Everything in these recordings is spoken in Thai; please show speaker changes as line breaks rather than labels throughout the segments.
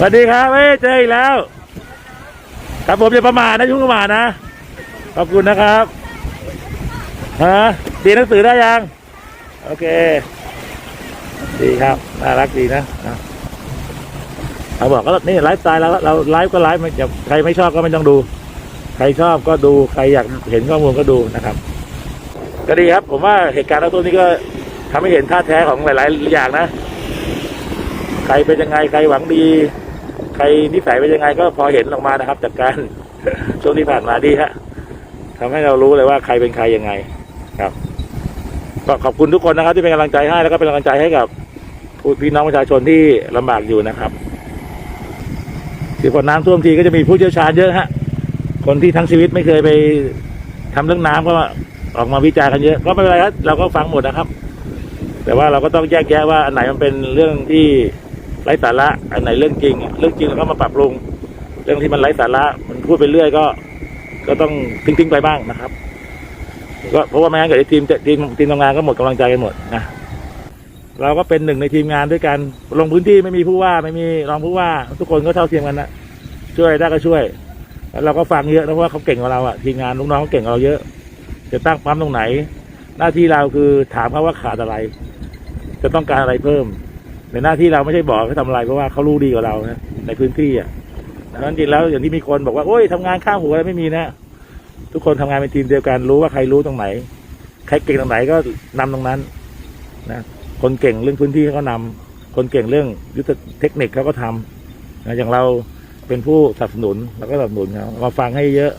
สวัสดีครับเฮ้ยเจออีกแล้ว ครับผมอย่าประมาทนะยุ่งประมาทนะ ขอบคุณนะครับฮะดีหนังสือได้ยัง โอเค ดีครับ น่ารักดีนะเขาบอกก็นี่ไลฟ์สไตล์เราเราไลฟ์ก็ไลฟ์ไม่ใครไม่ชอบก็ไม่ต้องดู ใครชอบก็ดูใครอยากเห็นข้อมูลก็ดูนะครับ ก็ดีครับ ผมว่าเหตุการณ์ต้นนี้ก็ทำให้เห็นท่าแท้ของหลาย ๆ อย่างนะ ใครเป็นยังไงใครหวังดี ใครนิสัยเป็นยังไงก็พอเห็นออกมานะครับ จากการช่วงที่ผ่านมาดีฮะทำให้เรารู้เลยว่าใครเป็นใครยังไงครับก็ขอบคุณทุกคนนะครับ ที่เป็นกำลังใจให้แล้วก็เป็นกำลังใจให้กับพี่น้องประชาชนที่ลำบากอยู่นะครับที่พอน้ำท่วมทีก็จะมีผู้เชี่ยวชาญเยอะฮะคนที่ทั้งชีวิตไม่เคยไปทำเรื่องน้ำก็ออกมาวิจารณ์กันเยอะก็ไม่เป็นไรครับเราก็ฟังหมดนะครับ แต่ว่าเราก็ต้องแยกแยะว่าอันไหนมันเป็นเรื่องที่ ไร้สาระอันไหนเรื่องจริง เรื่องจริงเราก็มาปรับปรุง เรื่องที่มันไร้สาระมันพูดไปเรื่อยก็ ก็ต้องทิ้งๆไปบ้างนะครับ ก็เพราะว่าไม่งั้นเกิดทีมทีมทีมทำงานก็หมดกำลังใจกันหมดนะเราก็เป็นหนึ่งในทีมงานด้วยกันลงพื้นที่ไม่มีผู้ว่าไม่มีรองผู้ว่า ทุกคนก็เท่าเทียมกันนะช่วยได้ก็ช่วยแล้วเราก็ฟังเยอะนะเพราะว่าเขาเก่งกว่าเราอะทีมงานลูกน้องเขาเก่งกว่าเราเยอะ จะตั้งปั๊มตรงไหน หน้าที่เราคือถามเขาว่าขาดอะไร จะต้องการอะไรเพิ่ม ในหน้าที่เราไม่ใช่บอกเขาทำอะไรเพราะว่าเขารู้ดีกว่าเรานะในพื้นที่อะดังนั้นจริงแล้วอย่างที่มีคนบอกว่าโอ้ยทำงานข้างหัวอะไรไม่มีนะทุกคนทำงานเป็นทีมเดียวกันรู้ว่าใครรู้ตรงไหน ใครเก่งตรงไหนก็นำตรงนั้นนะคนเก่งเรื่องพื้นที่เขาก็นำคนเก่งเรื่องยุทธเทคนิคเขาก็ทำนะอย่างเราเป็นผู้สนับสนุนเราก็สนับสนุนเขามาฟังให้เยอะ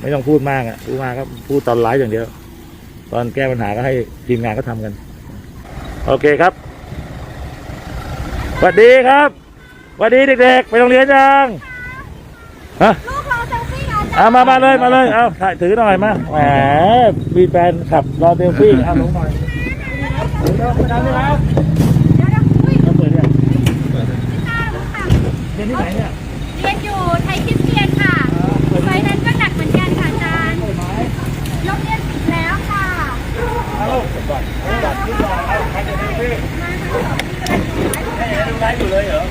ไม่ต้องพูดมากอะพูดมากก็พูดตอนไลฟ์อย่างเดียว ตอนแก้ปัญหาก็ให้ทีมงานก็ทำกัน โอเคครับ สวัสดีครับสวัสดีเด็กๆ ไปโรงเรียนยังฮะ
ลูกเราเซลฟี่กัน
เอามามาเลยมาเลยเอาถ่ายถือหน่อยมาแหมมีแฟนขับรอเซลฟี่เอาลงหน่อยเดี๋ยวไปทางนี้แล้ว
เดี๋ยวนะอุ้ย
เอาเปิดเนี่ย
ตาลูกค่ะ
เรียนที่ไหนเนี่ย
เรียนอยู่ไทยคริสเตียนค่ะไฟนั้นก็หนักเหมือนกันค่ะอาจารย์โรงเรียนปิดแล้วค่ะ
เอาลูกก่อนบัตรที่รอเอาใครจะเซลฟี่ ฟ์อยู่เลยเหรอ